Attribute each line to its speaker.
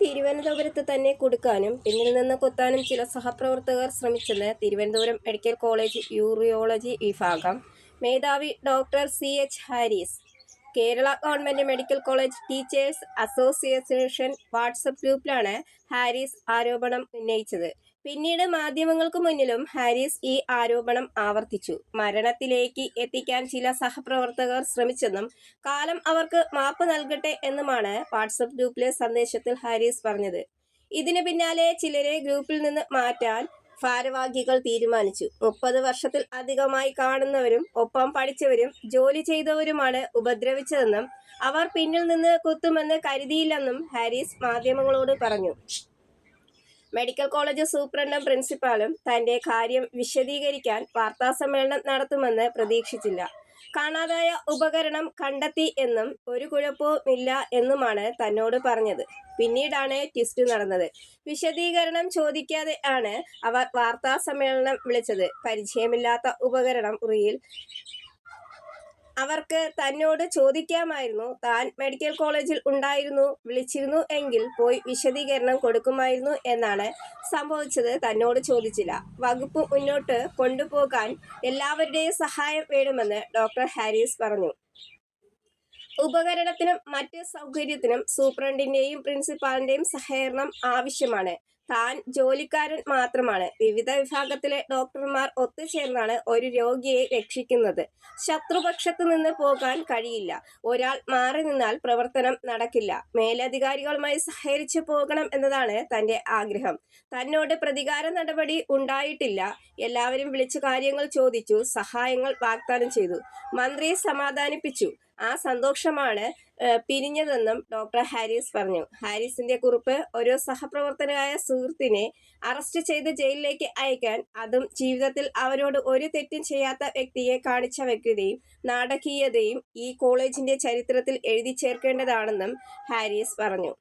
Speaker 1: തിരുവനന്തപുരത്ത് തന്നെ കൊടുക്കാനും പിന്നിൽ നിന്ന് കുത്താനും ചില സഹപ്രവർത്തകർ ശ്രമിച്ചെന്ന് തിരുവനന്തപുരം മെഡിക്കൽ കോളേജ് യൂറിയോളജി വിഭാഗം. മേധാവി doctor C H Haris Kerala government medical college teachers association WhatsApp ഗ്രൂപ്പിലാണ് Haris ആരോപണം ഉന്നയിച്ചത്. പിന്നീട് മാധ്യമങ്ങൾക്ക് മുന്നിലും ഹാരിസ് ഈ ആരോപണം ആവർത്തിച്ചു. മരണത്തിലേക്ക് എത്തിക്കാൻ ചില സഹപ്രവർത്തകർ ശ്രമിച്ചെന്നും കാലം അവർക്ക് മാപ്പ് നൽകട്ടെ എന്നുമാണ് വാട്സപ്പ് ഗ്രൂപ്പിലെ സന്ദേശത്തിൽ ഹാരിസ് പറഞ്ഞത്. ഇതിന് പിന്നാലെ ചിലരെ ഗ്രൂപ്പിൽ നിന്ന് മാറ്റാൻ ഭാരവാഹികൾ തീരുമാനിച്ചു. മുപ്പത് വർഷത്തിൽ അധികമായി കാണുന്നവരും ഒപ്പം പഠിച്ചവരും ജോലി ചെയ്തവരുമാണ് ഉപദ്രവിച്ചതെന്നും അവർ പിന്നിൽ നിന്ന് കുത്തുമെന്ന് കരുതിയില്ലെന്നും ഹാരിസ് മാധ്യമങ്ങളോട് പറഞ്ഞു. മെഡിക്കൽ കോളേജ് സൂപ്രണ്ടും പ്രിൻസിപ്പാളും തന്റെ കാര്യം വിശദീകരിക്കാൻ വാർത്താസമ്മേളനം നടത്തുമെന്ന് പ്രതീക്ഷിച്ചില്ല. കാണാതായ ഉപകരണം കണ്ടെത്തി എന്നും ഒരു കുഴപ്പവും ഇല്ല എന്നുമാണ് തന്നോട് പറഞ്ഞത്. പിന്നീടാണ് ട്വിസ്റ്റ് നടന്നത്. വിശദീകരണം ചോദിക്കാതെ ആണ് അവർ വാർത്താ സമ്മേളനം വിളിച്ചത്. പരിചയമില്ലാത്ത ഉപകരണം മുറിയിൽ അവർക്ക് തന്നോട് ചോദിക്കാമായിരുന്നു. താൻ മെഡിക്കൽ കോളേജിൽ ഉണ്ടായിരുന്നു വിളിച്ചിരുന്നു എങ്കിൽ പോയി വിശദീകരണം കൊടുക്കുമായിരുന്നു എന്നാണ് സംഭവിച്ചത്. തന്നോട് ചോദിച്ചില്ല. വകുപ്പ് മുന്നോട്ട് കൊണ്ടുപോകാൻ എല്ലാവരുടെയും സഹായം വേണമെന്ന് ഡോക്ടർ ഹാരിസ് പറഞ്ഞു. ഉപകരണത്തിനും മറ്റ് സൗകര്യത്തിനും സൂപ്രണ്ടിന്റെയും പ്രിൻസിപ്പാളിന്റെയും സഹകരണം ആവശ്യമാണ്. താൻ ജോലിക്കാരൻ മാത്രമാണ്. വിവിധ വിഭാഗത്തിലെ ഡോക്ടർമാർ ഒത്തുചേർന്നാണ് ഒരു രോഗിയെ രക്ഷിക്കുന്നത്. ശത്രുപക്ഷത്ത് നിന്ന് പോകാൻ കഴിയില്ല. ഒരാൾ മാറി നിന്നാൽ പ്രവർത്തനം നടക്കില്ല. മേലധികാരികളുമായി സഹകരിച്ചു പോകണം എന്നതാണ് തന്റെ ആഗ്രഹം. തന്നോട് പ്രതികാര നടപടി ഉണ്ടായിട്ടില്ല. എല്ലാവരും വിളിച്ചു കാര്യങ്ങൾ ചോദിച്ചു സഹായങ്ങൾ വാഗ്ദാനം ചെയ്തു. മന്ത്രിയെ സമാധാനിപ്പിച്ചു. ആ സന്തോഷമാണ് പിരിഞ്ഞതെന്നും ഡോക്ടർ ഹാരിസ് പറഞ്ഞു. ഹാരിസിന്റെ കുറിപ്പ് ഒരു സഹപ്രവർത്തകനായ സുഹൃത്തിനെ അറസ്റ്റ് ചെയ്ത് ജയിലിലേക്ക് അയക്കാൻ അതും ജീവിതത്തിൽ അവരോട് ഒരു തെറ്റും ചെയ്യാത്ത വ്യക്തിയെ കാണിച്ച വ്യക്തിയും നാടകീയതയും ഈ കോളേജിന്റെ ചരിത്രത്തിൽ എഴുതി ചേർക്കേണ്ടതാണെന്നും ഹാരിസ് പറഞ്ഞു.